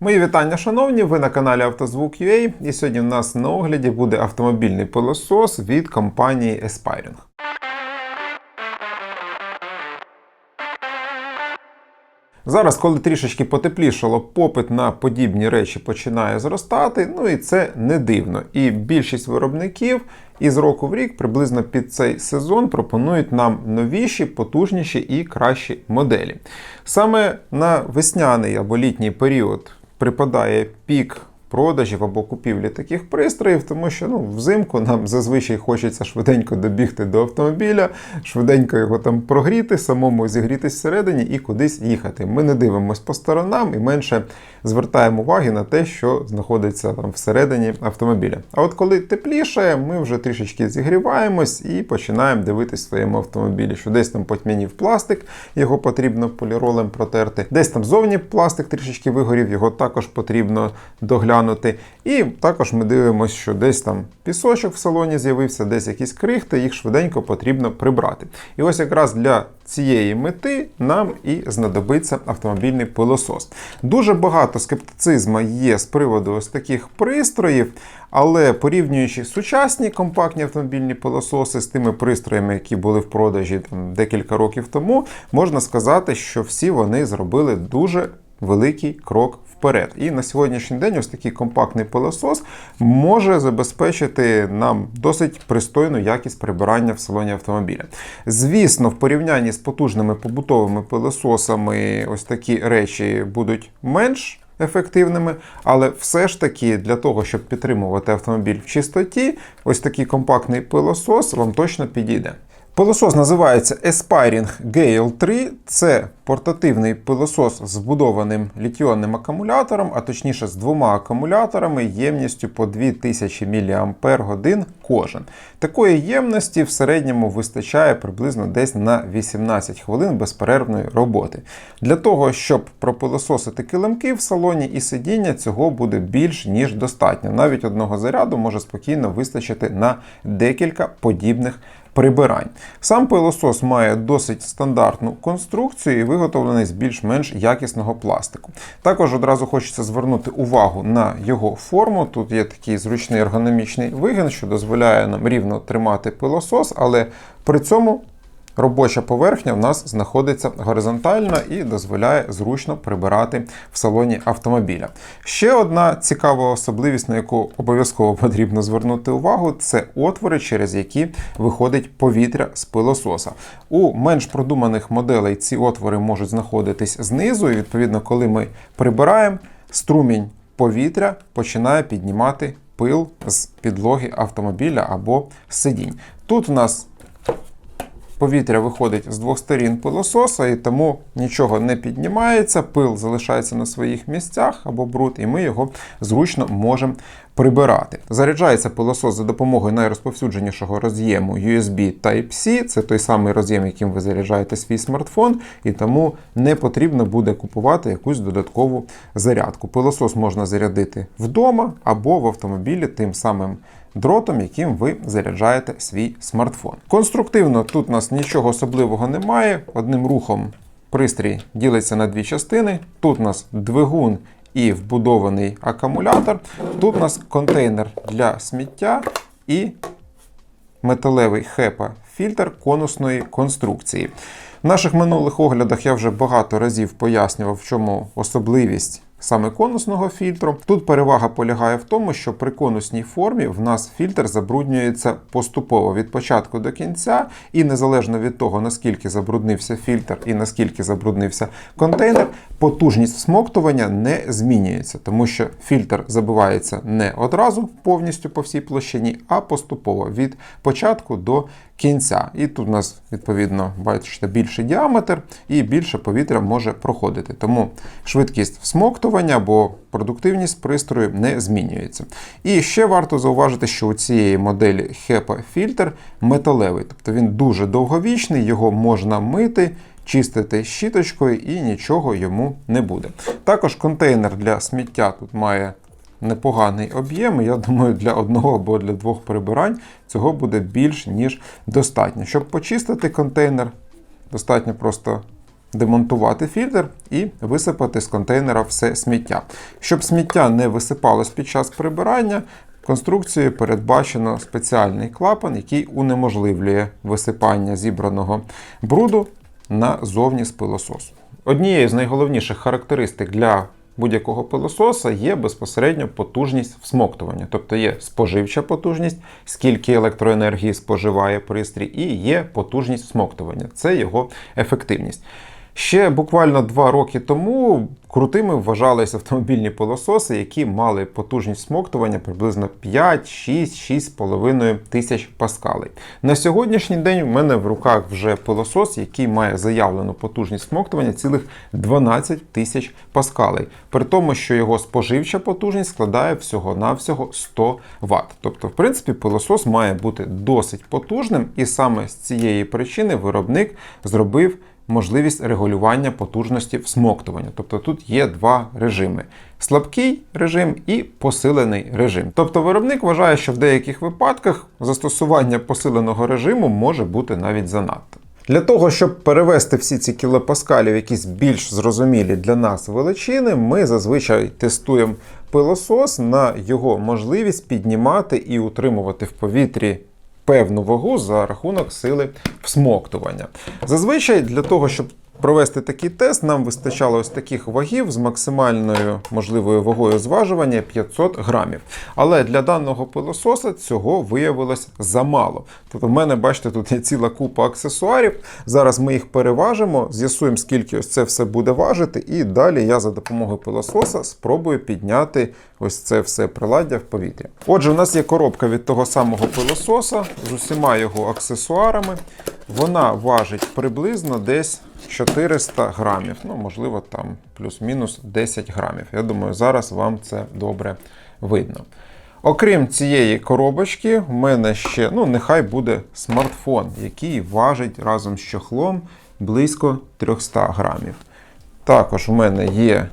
Мої вітання, шановні! Ви на каналі Автозвук.ua і сьогодні в нас на огляді буде автомобільний пилосос від компанії Aspiring. Зараз, коли трішечки потеплішало, попит на подібні речі починає зростати, ну і це не дивно. І більшість виробників із року в рік приблизно під цей сезон пропонують нам новіші, потужніші і кращі моделі. Саме на весняний або літній період припадає пік продажів або купівлі таких пристроїв, тому що ну, взимку нам зазвичай хочеться швиденько добігти до автомобіля, швиденько його там прогріти, самому зігрітись всередині і кудись їхати. Ми не дивимося по сторонам і менше звертаємо уваги на те, що знаходиться там всередині автомобіля. А от коли тепліше, ми вже трішечки зігріваємось і починаємо дивитись в своєму автомобілі, що десь там потьмянів пластик, його потрібно поліролем протерти, десь там зовні пластик трішечки вигорів, його також потрібно доглянути. І також ми дивимося, що десь там пісочок в салоні з'явився, десь якісь крихти, їх швиденько потрібно прибрати. І ось якраз для цієї мети нам і знадобиться автомобільний пилосос. Дуже багато скептицизму є з приводу ось таких пристроїв, але порівнюючи сучасні компактні автомобільні пилососи з тими пристроями, які були в продажі там, декілька років тому, можна сказати, що всі вони зробили дуже великий крок вперед. І на сьогоднішній день ось такий компактний пилосос може забезпечити нам досить пристойну якість прибирання в салоні автомобіля. Звісно, в порівнянні з потужними побутовими пилососами ось такі речі будуть менш. Ефективними, але все ж таки для того, щоб підтримувати автомобіль в чистоті, ось такий компактний пилосос вам точно підійде. Пилосос називається Aspiring Gale 3. Це портативний пилосос з вбудованим літіонним акумулятором, а точніше з двома акумуляторами ємністю по 2000 мАч кожен. Такої ємності в середньому вистачає приблизно десь на 18 хвилин безперервної роботи. Для того, щоб пропилососити килимки в салоні і сидіння, цього буде більш ніж достатньо. Навіть одного заряду може спокійно вистачити на декілька подібних прибирань. Сам пилосос має досить стандартну конструкцію і виготовлений з більш-менш якісного пластику. Також одразу хочеться звернути увагу на його форму. Тут є такий зручний ергономічний вигін, що дозволяє нам рівно тримати пилосос, але при цьому Робоча поверхня в нас знаходиться горизонтально і дозволяє зручно прибирати в салоні автомобіля. Ще одна цікава особливість, на яку обов'язково потрібно звернути увагу, це отвори, через які виходить повітря з пилососа. У менш продуманих моделей ці отвори можуть знаходитись знизу, і відповідно, коли ми прибираємо, струмінь повітря починає піднімати пил з підлоги автомобіля або сидінь. Тут у нас Повітря виходить з двох сторін пилососа, і тому нічого не піднімається, пил залишається на своїх місцях або бруд, і ми його зручно можемо прибирати. Заряджається пилосос за допомогою найрозповсюдженішого роз'єму USB Type-C. Це той самий роз'єм, яким ви заряджаєте свій смартфон, і тому не потрібно буде купувати якусь додаткову зарядку. Пилосос можна зарядити вдома або в автомобілі тим самим дротом, яким ви заряджаєте свій смартфон. Конструктивно тут у нас нічого особливого немає. Одним рухом пристрій ділиться на дві частини. Тут у нас двигун і вбудований акумулятор. Тут у нас контейнер для сміття і металевий хепа-фільтр конусної конструкції. В наших минулих оглядах я вже багато разів пояснював, в чому особливість саме конусного фільтру. Тут перевага полягає в тому, що при конусній формі в нас фільтр забруднюється поступово від початку до кінця, і незалежно від того, наскільки забруднився фільтр і наскільки забруднився контейнер, потужність всмоктування не змінюється, тому що фільтр забивається не одразу повністю по всій площині, а поступово від початку до кінця. І тут у нас, відповідно, бачите, більший діаметр і більше повітря може проходити. Тому швидкість всмоктування або продуктивність пристрою не змінюється. І ще варто зауважити, що у цієї моделі HEPA фільтр металевий, тобто він дуже довговічний, його можна мити. Чистити щіточкою і нічого йому не буде. Також контейнер для сміття тут має непоганий об'єм. Я думаю, для одного або для двох прибирань цього буде більш ніж достатньо. Щоб почистити контейнер, достатньо просто демонтувати фільтр і висипати з контейнера все сміття. Щоб сміття не висипалось під час прибирання, конструкцією передбачено спеціальний клапан, який унеможливлює висипання зібраного бруду назовні з пилососу. Однією з найголовніших характеристик для будь-якого пилососа є безпосередньо потужність всмоктування, тобто є споживча потужність, скільки електроенергії споживає пристрій, і є потужність всмоктування. Це його ефективність. Ще буквально два роки тому крутими вважалися автомобільні пилососи, які мали потужність смоктування приблизно 5, 6, 6,5 тисяч паскалей. На сьогоднішній день в мене в руках вже пилосос, який має заявлену потужність смоктування цілих 12 тисяч паскалей, при тому, що його споживча потужність складає всього-навсього 100 Вт. Тобто, в принципі, пилосос має бути досить потужним, і саме з цієї причини виробник зробив можливість регулювання потужності всмоктування. Тобто тут є два режими: слабкий режим і посилений режим. Тобто виробник вважає, що в деяких випадках застосування посиленого режиму може бути навіть занадто. Для того, щоб перевести всі ці кілопаскалі в якісь більш зрозумілі для нас величини, ми зазвичай тестуємо пилосос на його можливість піднімати і утримувати в повітрі певну вагу за рахунок сили всмоктування. Зазвичай для того, щоб провести такий тест, нам вистачало ось таких вагів з максимальною можливою вагою зважування 500 грамів. Але для даного пилососа цього виявилось замало. Тобто, в мене, бачите, тут є ціла купа аксесуарів. Зараз ми їх переважимо, з'ясуємо, скільки ось це все буде важити, і далі я за допомогою пилососа спробую підняти ось це все приладдя в повітря. Отже, у нас є коробка від того самого пилососа з усіма його аксесуарами. Вона важить приблизно десь 400 грамів. Ну, можливо, там плюс-мінус 10 грамів. Я думаю, зараз вам це добре видно. Окрім цієї коробочки, в мене ще, ну, нехай буде смартфон, який важить разом з чохлом близько 300 грамів. Також в мене є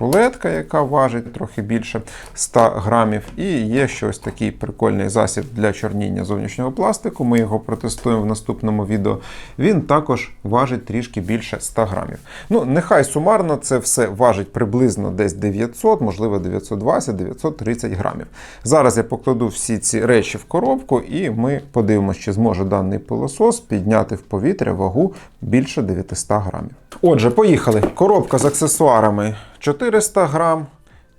рулетка, яка важить трохи більше 100 грамів. І є ще ось такий прикольний засіб для чорніння зовнішнього пластику. Ми його протестуємо в наступному відео. Він також важить трішки більше 100 грамів. Ну, нехай сумарно це все важить приблизно десь 900, можливо 920-930 грамів. Зараз я покладу всі ці речі в коробку, і ми подивимося, чи зможе даний пилосос підняти в повітря вагу більше 900 грамів. Отже, поїхали. Коробка з аксесуарами 400 грам,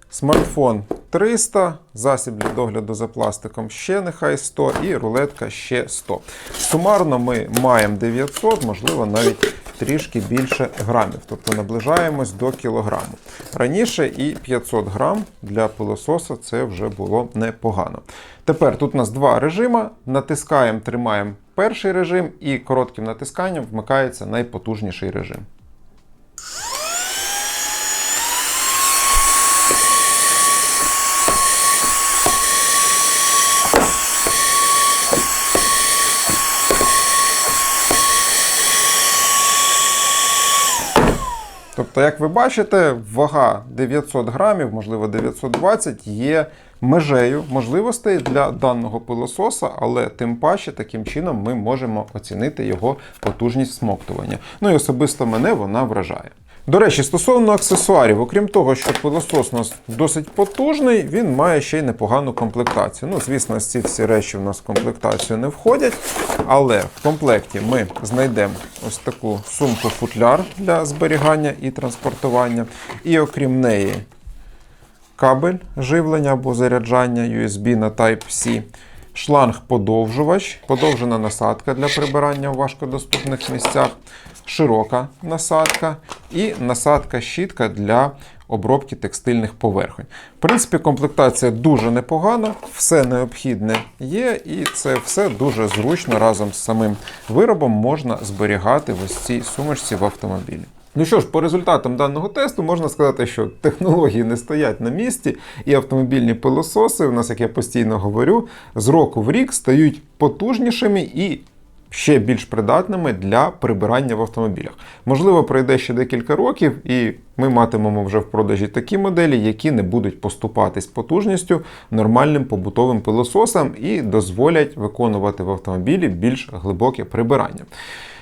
смартфон 300, засіб для догляду за пластиком ще нехай 100 і рулетка ще 100. Сумарно ми маємо 900, можливо, навіть трішки більше грамів, тобто наближаємось до кілограму. Раніше і 500 грам для пилососа це вже було непогано. Тепер тут у нас два режими. Натискаємо, тримаємо перший режим, і коротким натисканням вмикається найпотужніший режим. Тобто, як ви бачите, вага 900 грамів, можливо 920, є межею можливостей для даного пилососа, але тим паче таким чином ми можемо оцінити його потужність смоктування. Ну і особисто мене вона вражає. До речі, стосовно аксесуарів, окрім того, що пилосос у нас досить потужний, він має ще й непогану комплектацію. Ну, звісно, ці всі речі в нас в комплектацію не входять, але в комплекті ми знайдемо ось таку сумку-футляр для зберігання і транспортування. І окрім неї, кабель живлення або заряджання USB на Type-C. Шланг-подовжувач, подовжена насадка для прибирання в важкодоступних місцях, широка насадка і насадка-щітка для обробки текстильних поверхонь. В принципі, комплектація дуже непогана, все необхідне є, і це все дуже зручно разом з самим виробом можна зберігати в ось цій сумочці в автомобілі. Ну що ж, по результатам даного тесту можна сказати, що технології не стоять на місці, і автомобільні пилососи, у нас, як я постійно говорю, з року в рік стають потужнішими і ще більш придатними для прибирання в автомобілях. Можливо, пройде ще декілька років, і ми матимемо вже в продажі такі моделі, які не будуть поступатись потужністю нормальним побутовим пилососам і дозволять виконувати в автомобілі більш глибоке прибирання.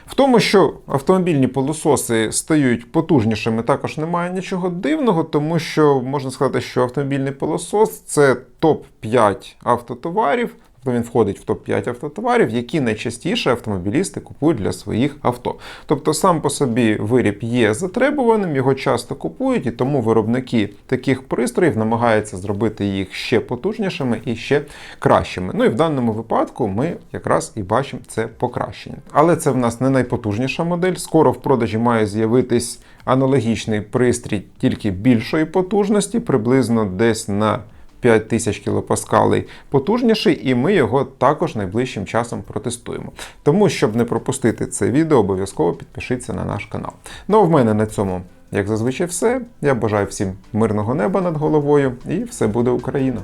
В тому, що автомобільні пилососи стають потужнішими, також немає нічого дивного, тому що можна сказати, що автомобільний пилосос це топ-5 автотоварів. Тобто він входить в топ-5 автотоварів, які найчастіше автомобілісти купують для своїх авто. Тобто сам по собі виріб є затребуваним, його часто купують, і тому виробники таких пристроїв намагаються зробити їх ще потужнішими і ще кращими. Ну і в даному випадку ми якраз і бачимо це покращення. Але це в нас не найпотужніша модель. Скоро в продажі має з'явитись аналогічний пристрій тільки більшої потужності, приблизно десь на 5000 кілопаскалей потужніший, і ми його також найближчим часом протестуємо. Тому, щоб не пропустити це відео, обов'язково підпишіться на наш канал. Ну а в мене на цьому, як зазвичай, все. Я бажаю всім мирного неба над головою, і все буде Україна!